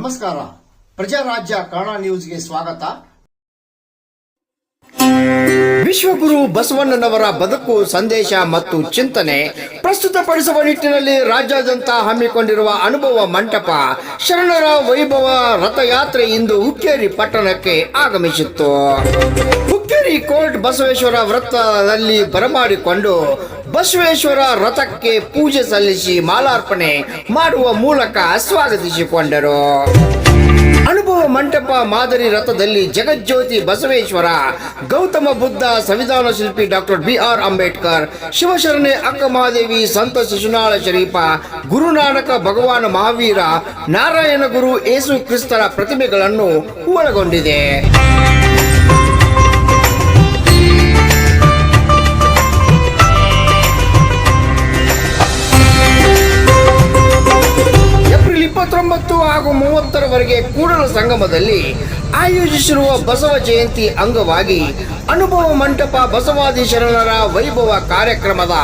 ನಮಸ್ಕಾರ. ಪ್ರಜಾರಾಜ್ಯ ಕನ್ನಡ ನ್ಯೂಸ್ಗೆ ಸ್ವಾಗತ. ವಿಶ್ವಗುರು ಬಸವಣ್ಣನವರ ಬದುಕು, ಸಂದೇಶ ಮತ್ತು ಚಿಂತನೆ ಪ್ರಸ್ತುತಪಡಿಸುವ ನಿಟ್ಟಿನಲ್ಲಿ ರಾಜ್ಯಾದ್ಯಂತ ಹಮ್ಮಿಕೊಂಡಿರುವ ಅನುಭವ ಮಂಟಪ ಶರಣರ ವೈಭವ ರಥಯಾತ್ರೆ ಇಂದು ಹುಕ್ಕೇರಿ ಪಟ್ಟಣಕ್ಕೆ ಆಗಮಿಸಿತ್ತು. ಹುಕ್ಕೇರಿ ಕೋರ್ಟ್ ಬಸವೇಶ್ವರ ವೃತ್ತದಲ್ಲಿ ಬರಮಾಡಿಕೊಂಡು ಬಸವೇಶ್ವರ ರಥಕ್ಕೆ ಪೂಜೆ ಸಲ್ಲಿಸಿ ಮಾಲಾರ್ಪಣೆ ಮಾಡುವ ಮೂಲಕ ಸ್ವಾಗತಿಸಿಕೊಂಡರು. ಅನುಭವ ಮಂಟಪ ಮಾದರಿ ರಥದಲ್ಲಿ ಜಗಜ್ಯೋತಿ ಬಸವೇಶ್ವರ, ಗೌತಮ ಬುದ್ಧ, ಸಂವಿಧಾನ ಶಿಲ್ಪಿ ಡಾಕ್ಟರ್ ಬಿ ಆರ್ ಅಂಬೇಡ್ಕರ್, ಶಿವಶರಣೆ ಅಕ್ಕ ಮಹಾದೇವಿ ಸಂತ ಶಿಶುನಾಳ ಶರೀಫ ಗುರುನಾನಕ ಭಗವಾನ್ ಮಹಾವೀರ, ನಾರಾಯಣ ಗುರು ಯೇಸು ಕ್ರಿಸ್ತರ ಪ್ರತಿಮೆಗಳನ್ನು ಒಳಗೊಂಡಿದೆ. ಇಪ್ಪತ್ತೊಂಬತ್ತು ಹಾಗೂ ಮೂವತ್ತರವರೆಗೆ ಕೂಡಲ ಸಂಗಮದಲ್ಲಿ ಆಯೋಜಿಸಿರುವ ಬಸವ ಜಯಂತಿ ಅಂಗವಾಗಿ ಅನುಭವ ಮಂಟಪ ಬಸವಾದಿ ಶರಣರ ವೈಭವ ಕಾರ್ಯಕ್ರಮದ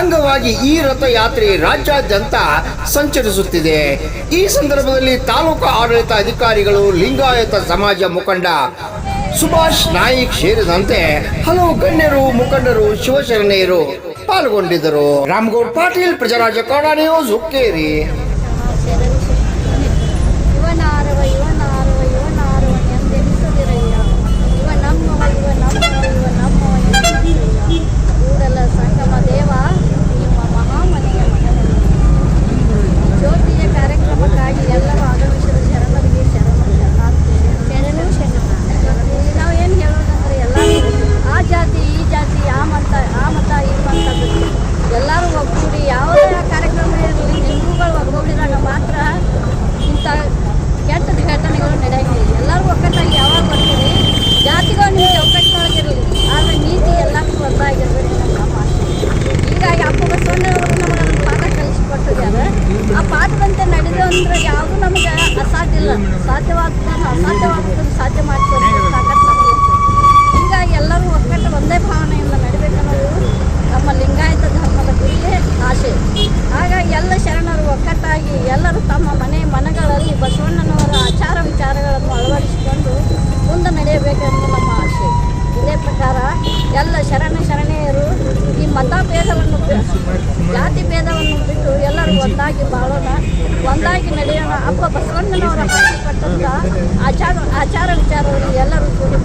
ಅಂಗವಾಗಿ ಈ ರಥಯಾತ್ರೆ ರಾಜ್ಯಾದ್ಯಂತ ಸಂಚರಿಸುತ್ತಿದೆ. ಈ ಸಂದರ್ಭದಲ್ಲಿ ತಾಲೂಕು ಆಡಳಿತ ಅಧಿಕಾರಿಗಳು, ಲಿಂಗಾಯತ ಸಮಾಜ ಮುಖಂಡ ಸುಭಾಷ್ ನಾಯಿಕ್ ಸೇರಿದಂತೆ ಹಲವು ಗಣ್ಯರು, ಮುಖಂಡರು, ಶಿವಶರಣೆಯರು ಪಾಲ್ಗೊಂಡಿದ್ದರು. ರಾಮಗೌಡ್ ಪಾಟೀಲ್, ಪ್ರಜರಾಜ ನ್ಯೂಸ್ ಹುಕ್ಕೇರಿ. ಅಂದ್ರೆ ಯಾವುದು ನಮಗೆ ಅಸಾಧ್ಯ ಇಲ್ಲ. ಸಾಧ್ಯವಾಗ್ತದೆ ಅಸಾಧ್ಯವಾಗ್ತದೆ, ಸಾಧ್ಯ ನಮಗೆ ಹೀಗಾಗಿ ಎಲ್ಲರೂ ಒಕ್ಕಟ್ಟು ಒಂದೇ ಭಾವನೆಯಿಂದ ನಡಿಬೇಕನ್ನೋದು ನಮ್ಮ ಲಿಂಗಾಯತ ಧರ್ಮದ ಗುರಿಯೇ ಆಶೆ ಹಾಗಾಗಿ ಎಲ್ಲ ಶರಣರು ಒಕ್ಕಟ್ಟಾಗಿ ಎಲ್ಲರೂ ತಮ್ಮ ಮನೆ ಮನಗಳಲ್ಲಿ ಬಸವಣ್ಣನವರ ಆಚಾರ ವಿಚಾರಗಳನ್ನು ಅಳವಡಿಸಿಕೊಂಡು ಮುಂದೆ ನಡೆಯಬೇಕೆಂದು ನಮ್ಮ ಆಶೆ ಇದೇ ಪ್ರಕಾರ ಎಲ್ಲ ಶರಣ ಶರಣೆಯರು ಈ ಮತ ಭೇದವನ್ನು ಜಾತಿ ಭೇದವನ್ನು ಬಿಟ್ಟು ಎಲ್ಲರೂ ಒಂದಾಗಿ ಬಾಳೋಣ. ಒಂದಾಗಿ ನಡೆಯೋಣ. ಅಪ್ಪ ಬಸವಣ್ಣನವರ ಪಟ್ಟಂತ ಆಚಾರ ಆಚಾರ ವಿಚಾರದಲ್ಲಿ ಎಲ್ಲರೂ ಕೂಡಿ